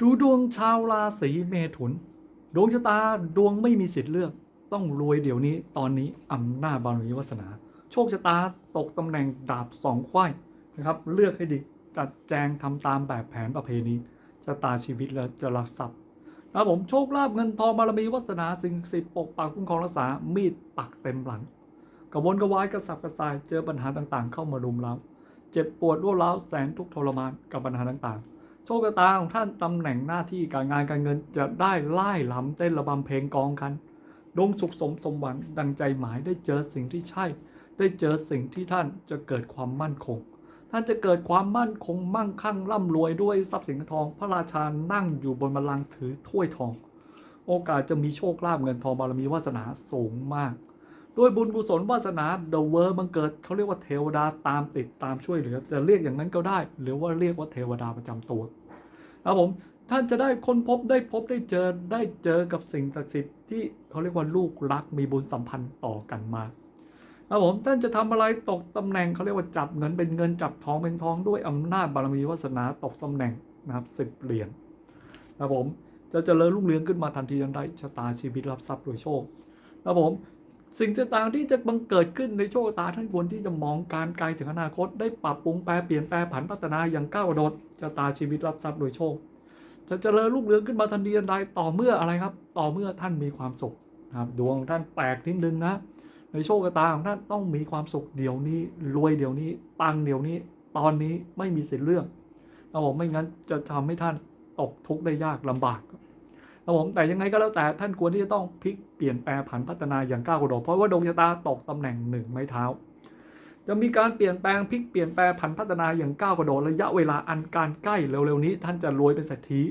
ดูดวงชาวราศีเมถุน ดวงชะตาดวงไม่มีสิทธิ์เลือก ต้องรวยเดี๋ยวนี้ตอนนี้อำนาจบารมีวาสนา โชคชะตาตกตำแหน่งดาบสองควายนะครับ เลือกให้ดีจัดแจงทำตามแบบแผนประเพณีชะตาชีวิตแล้วจะรับทรัพย์นะผมโชคลาภเงินทองบารมีวาสนาสิ่งศักดิ์สิทธิ์ปกปักคุ้มครองรักษามีดปักเต็มหลังกระวนกระวายกระสับกระส่ายเจอปัญหาต่างๆ เข้ามารุมเราเจ็บปวดรวดร้าวแสนทุกข์ทรมานกับปัญหาต่างๆ ชคชะตาของท่านตำแหน่งหน้าที่การงานการเงินจะได้ไล่ลำเต้นระบำเพลงกองกันดวงสุขสมสมหวังดังใจหมายได้เจอสิ่งที่ใช่ ได้เจอสิ่งที่ท่านจะเกิดความมั่นคง ท่านจะเกิดความมั่นคงมั่งคั่งร่ำรวยด้วยทรัพย์สินทอง พระราชานั่งอยู่บนบัลลังก์ถือถ้วยทอง โอกาสจะมีโชคลาภเงินทองบารมีวาสนาสูงมาก ด้วยบุญกุศลวาสนาเดอะเวอร์บังเกิดเขาเรียกว่าเทวดาตามติดตามช่วยเหลือ จะเรียกอย่างนั้นก็ได้ หรือว่าเรียกว่าเทวดาประจำตัว ครับผมท่านจะได้ค้นพบได้พบได้เจอได้เจอกับสิ่งศักดิ์สิทธิ์ที่เขาเรียกว่าลูกรักมีบุญสัมพันธ์ต่อกันมาครับผมท่านจะทำอะไรตกตำแหน่งเขาเรียกว่าจับเงินเป็นเงินจับทองเป็นทองด้วยอำนาจบารมีวาสนาตกตำแหน่งนะครับสิบเหรียญครับผมจะเจริญรุ่งเรืองขึ้นมาทันทีทันใดชะตาชีวิตรับทรัพย์โดยโชคครับผม สิ่งต่างๆที่จะบังเกิดขึ้นในโชคชะตาท่านควรที่จะมองการไกลถึงอนาคต ได้ปรับปรุงแปลเปลี่ยนแปลผันพัฒนาอย่างก้าวกระโดดชะตาชีวิตรับทรัพย์โดยโชค จะเจริญรุ่งเรืองขึ้นมาทันทีทันใดต่อเมื่ออะไรครับ ต่อเมื่อท่านมีความสุขนะครับดวงท่านแปลกนิดนึงนะ ในโชคชะตาของท่านต้องมีความสุขเดี๋ยวนี้ รวยเดี๋ยวนี้ ปังเดี๋ยวนี้ ตอนนี้ไม่มีสิทธิ์เลือกครับผมไม่งั้นจะทำให้ท่านตกทุกข์ได้ยากลำบาก ครับผมแต่ยังไงก็แล้วแต่ท่านควรที่จะต้องพลิกเปลี่ยนแปลงผันพัฒนาอย่างก้าวกระโดดเพราะว่าดวงชะตาตกตำแหน่งหนึ่งไม้เท้า จะมีการเปลี่ยนแปลงพลิกเปลี่ยนแปลงผันพัฒนาอย่างก้าวกระโดดระยะเวลาอันการใกล้เร็วๆนี้ ท่านจะรวยเป็นเศรษฐี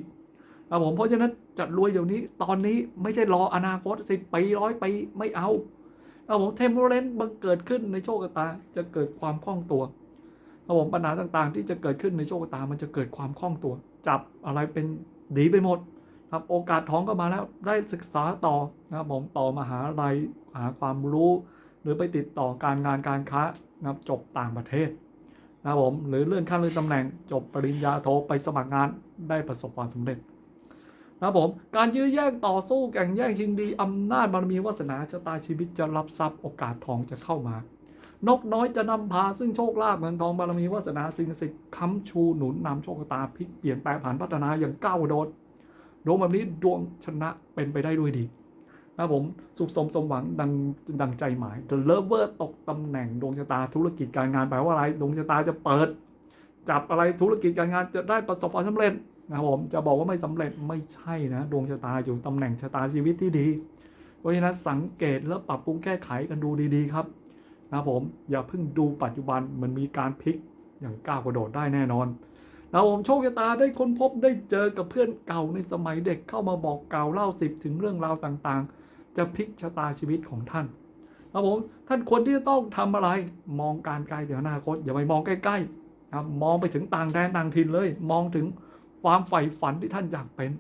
ครับผมเพราะฉะนั้นจะรวยเดี๋ยวนี้ตอนนี้ไม่ใช่รออนาคตสิบปีร้อยปีไม่เอาครับผมเทมโพเรนต์บังเกิดขึ้นในโชคชะตาจะเกิดความคล่องตัวครับผมปัญหาต่างๆ ที่จะเกิดขึ้นในโชคชะตามันจะเกิดความคล่องตัว จับอะไรเป็นดีไปหมด ครับโอกาสท้องก็มาแล้วได้ศึกษาต่อนะครับผมต่อมหาลัยหาความรู้ หรือไปติดต่อการงานการค้านะครับจบต่างประเทศนะครับผมหรือเลื่อนขั้นเลื่อนตำแหน่งจบปริญญาโทไปสมัครงานได้ประสบความสำเร็จนะครับผมการยื้อแย่งต่อสู้แข่งแย่งชิงดีอำนาจบารมีวาสนาชะตาชีวิตจะรับทรัพย์โอกาสทองจะเข้ามานกน้อยจะนำพาซึ่งโชคลาภเงินทองบารมีวาสนาสิ่งศักดิ์สิทธิ์ค้ำชูหนุนนำโชคชะตาพลิกเปลี่ยนแปลงผ่านพัฒนาอย่างก้าวโดด ดวงแบบนี้ดวงชนะเป็นไปได้ด้วยดีนะครับผมสุขสมสมหวังดังดังใจหมาย The Lover ตกตำแหน่งดวงชะตาธุรกิจการงานแปลว่าอะไรดวงชะตาจะเปิด จับอะไรธุรกิจการงานจะได้ประสบความสำเร็จนะครับผมจะบอกว่าไม่สำเร็จไม่ใช่นะ ดวงชะตาอยู่ตำแหน่งชะตาชีวิตที่ดี เพราะฉะนั้นสังเกตแล้วปรับปรุงแก้ไขกันดูดีๆครับนะครับผมอย่าเพิ่งดูปัจจุบันมันมีการพลิกอย่างก้าวกระโดดได้แน่นอน นะผมโชคชะตาได้ค้นพบได้เจอกับเพื่อนเก่าในสมัยเด็กเข้ามาบอกกล่าวเล่าสิบถึงเรื่องราวต่างๆ จะพลิกชะตาชีวิตของท่านนะผมท่านควรที่จะต้องทำอะไรมองการไกลถึงอนาคตอย่าไปมองใกล้ๆนะมองไปถึงต่างแดนต่างถิ่นเลย มองถึงความใฝ่ฝันที่ท่านอยากเป็น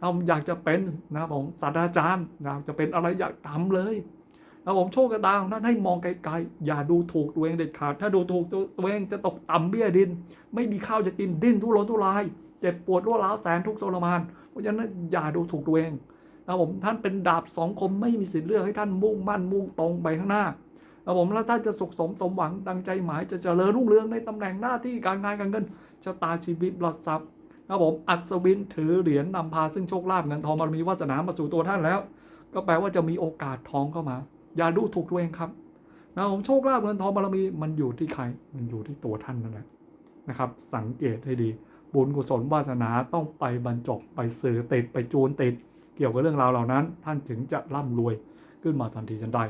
เราอยากจะเป็นนะผมศาสตราจารย์อยากจะเป็นอะไรอยากทำเลย นะผมโชคชะตาของท่านให้มองไกลๆอย่าดูถูกตัวเองเด็ดขาด ถ้าดูถูกตัวเองจะตกต่ำเบี้ยดิน ไม่มีข้าวจะกินดิ้นทุรนทุรายเจ็บปวดรัวร้าวแสนทุกทรมาน เพราะฉะนั้นอย่าดูถูกตัวเองนะผมท่านเป็นดาบสองคมไม่มีสิทธิ์เลือกให้ท่านมุ่งมั่นมุ่งตรงไปข้างหน้านะผมแล้วท่านจะสุขสมสมหวังดังใจหมายจะเจริญรุ่งเรืองในตำแหน่งหน้าที่การงานการเงินชะตาชีวิตรอดทรัพย์นะผมอัศวินถือเหรียญนำพาซึ่งโชคลาภเงินทองบารมีวาสนามาสู่ตัวท่านแล้ว ก็แปลว่าจะมีโอกาสทองเข้ามา อย่าดูถูกตัวเองครับนะผมโชคลาภเงินทองบารมีมันอยู่ที่ใครมันอยู่ที่ตัวท่านนั่นแหละนะครับ สังเกตให้ดี บุญกุศลวาสนาต้องไปบรรจบไปสื่อติดไปจูนติด เกี่ยวกับเรื่องราวเหล่านั้น ท่านถึงจะร่ำรวยขึ้นมาทันทีทันใด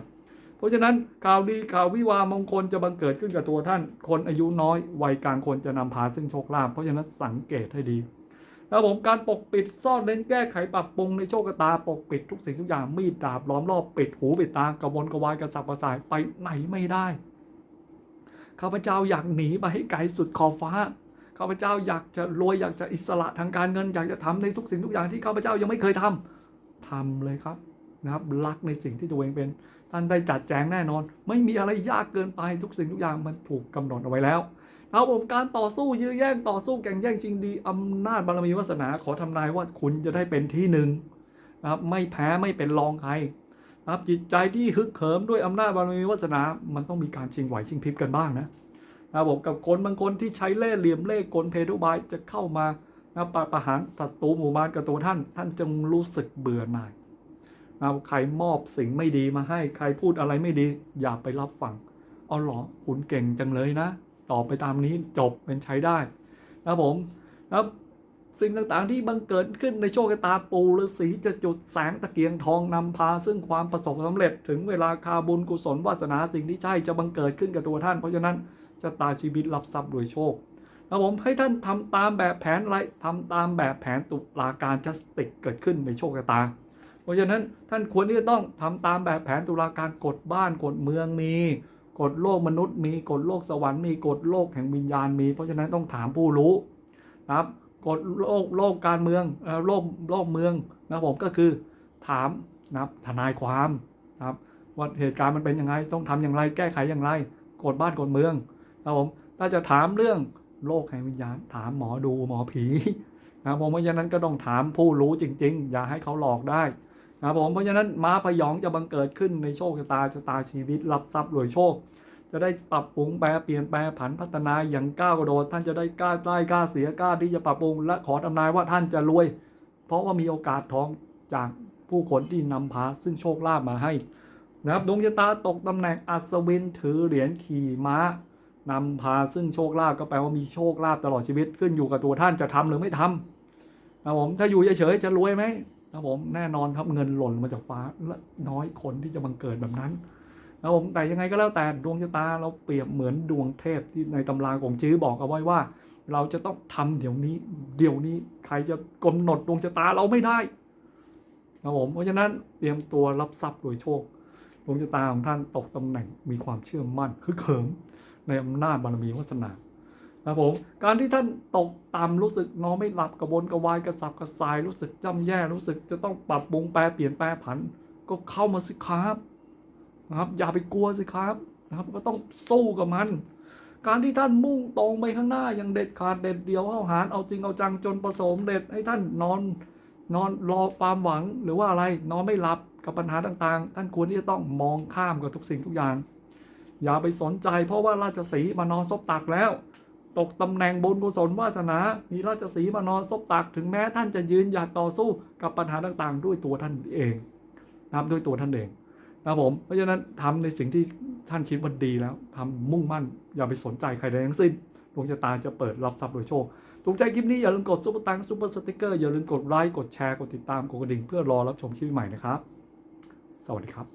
เพราะฉะนั้นข่าวดีข่าววิวามงคลจะบังเกิดขึ้นกับตัวท่าน คนอายุน้อยวัยกลางคนจะนำพาซึ่งโชคลาภเพราะฉะนั้นสังเกตให้ดี แล้วผมการปกปิดซ่อนเล้นแก้ไขปรับปรุงในโชคชะตาปกปิดทุกสิ่งทุกอย่างมีดดาบล้อมรอบปิดหูปิดตากระวนกระวายกระสับกระส่ายไปไหนไม่ได้ข้าพเจ้าอยากหนีไปให้ไกลสุดขอบฟ้าข้าพเจ้าอยากจะรวยอยากจะอิสระทางการเงิน อยากจะทำในทุกสิ่งทุกอย่างที่ข้าพเจ้ายังไม่เคยทำทำเลยครับนะครับรักในสิ่งที่ตัวเองเป็นท่านได้จัดแจงแน่นอน ไม่มีอะไรยากเกินไปทุกสิ่งทุกอย่างมันถูกกำหนดเอาไว้แล้ว ครับผมการต่อสู้ยื้อแย่งต่อสู้แข่งแย่งชิงดีอำนาจบารมีวาสนาขอทำนายว่าคุณจะได้เป็นที่หนึ่งนะครับไม่แพ้ไม่เป็นรองใครนะครับจิตใจที่ฮึกเหิมด้วยอำนาจบารมีวาสนา มันต้องมีการชิงไหวชิงพริบกันบ้างนะนะครับผมกับคนบางคนที่ใช้เล่ห์เหลี่ยมเล่ห์กลเพทุบายจะเข้ามานะประประหารศัตรูหมู่บ้านกับตัวท่าน ท่านจงรู้สึกเบื่อหน่ายนะครับใครมอบสิ่งไม่ดีมาให้ใครพูดอะไรไม่ดี อย่าไปรับฟังเอาหรอคุณเก่งจังเลยนะ ตอบไปตามนี้จบเป็นใช้ได้นะผมนะสิ่งต่างๆที่บังเกิดขึ้นในโชคชะตาปูฤาษีจะจุดแสงตะเกียงทองนำพา ซึ่งความประสบความสำเร็จถึงเวลาคาบุญกุศลวาสนาสิ่งที่ใช่จะบังเกิดขึ้นกับตัวท่าน เพราะฉะนั้นชะตาชีวิตรับทรัพย์โดยโชคนะผมให้ท่านทำตามแบบแผนไรทำตามแบบแผนตุลาการจัสติกเกิดขึ้นในโชคชะตา เพราะฉะนั้นท่านควรที่จะต้องทำตามแบบแผนตุลาการกฎบ้านกฎเมืองมี กฎโลกมนุษย์มีกฎโลกสวรรค์มีกฎโลกแห่งวิญญาณมี เพราะฉะนั้นต้องถามผู้รู้นะครับกฎโลกโลกการเมืองโลกโลกเมืองนะผมก็คือถามนะครับทนายความนะครับว่าเหตุการณ์มันเป็นยังไง ต้องทำอย่างไรแก้ไขอย่างไรกฎบ้านกฎเมืองนะผมถ้าจะถามเรื่องโลกแห่งวิญญาณถามหมอดูหมอผีนะผมเพราะฉะนั้นก็ต้องถามผู้รู้จริง ๆ อย่าให้เขาหลอกได้ นะครับผมเพราะฉะนั้นม้าพยองจะบังเกิดขึ้นในโชคชะตาชะตาชีวิต รับทรัพย์รวยโชค จะได้ปรับปรุงแปรเปลี่ยนแปลผันพัฒนาอย่างก้าวกระโดดท่านจะได้กล้าได้กล้าเสียกล้าที่จะปรับปรุงและขอทำนายว่าท่านจะรวย เพราะว่ามีโอกาสทองจากผู้คนที่นำพาซึ่งโชคลาภมาให้นะครับดวงชะตาตกตำแหน่งอัศวินถือเหรียญขี่ม้านำพาซึ่งโชคลาภก็แปลว่ามีโชคลาภตลอดชีวิตขึ้นอยู่กับตัวท่านจะทำหรือไม่ทำนะครับผมถ้าอยู่เฉยๆจะรวยไหม ครับผมแน่นอนครับเงินหล่นมาจากฟ้าและน้อยคนที่จะบังเกิดแบบนั้นนะผมแต่ยังไงก็แล้วแต่ดวงชะตาเราเปรียบเหมือนดวงเทพที่ในตำราของจื้อบอกเอาไว้ว่า เราจะต้องทำเดี๋ยวนี้ เดี๋ยวนี้ใครจะกำหนดดวงชะตาเราไม่ได้นะผมเพราะฉะนั้นเตรียมตัวรับทรัพย์โดยโชคดวงชะตาของท่านตกตำแหน่งมีความเชื่อมั่นคึกเขิมในอำนาจบารมีวาสนา นะผมการที่ท่านตกต่ำรู้สึกนอนไม่หลับกระวนกระวายกระสับกระส่ายรู้สึกจำแย่รู้สึกจะต้องปรับปรุงแปรเปลี่ยนแปรผัน ก็เข้ามาสิครับนะครับ อย่าไปกลัวสิครับนะครับ ก็ต้องสู้กับมัน การที่ท่านมุ่งตรงไปข้างหน้าอย่างเด็ดขาดเด็ดเดียวเอาหารเอาจริงเอาจังจนประสบเด็จให้ท่านนอนนอนรอความหวังหรือว่าอะไรนอนไม่หลับกับปัญหาต่างๆ ท่านควรที่จะต้องมองข้ามกับทุกสิ่งทุกอย่าง อย่าไปสนใจเพราะว่าราชสีมานอนซบตักแล้ว ตกตำแหน่งบุญกุศลวาสนา มีราชสีมานอนซบตักถึงแม้ท่านจะยืนหยัดต่อสู้กับปัญหาต่างๆ ด้วยตัวท่านเองนะครับด้วยตัวท่านเองนะครับผมเพราะฉะนั้นทำในสิ่งที่ท่านคิดว่าดีแล้วทำมุ่งมั่นอย่าไปสนใจใครใดทั้งสิ้นดวงชะตาจะเปิดรับทรัพย์โดยโชคถูกใจคลิปนี้อย่าลืมกดซุปเปอร์ตังซุปเปอร์สติ๊กเกอร์อย่าลืมกดไลค์กดแชร์กดติดตามกดกระดิ่งเพื่อรอรับชมคลิปใหม่นะครับ สวัสดีครับ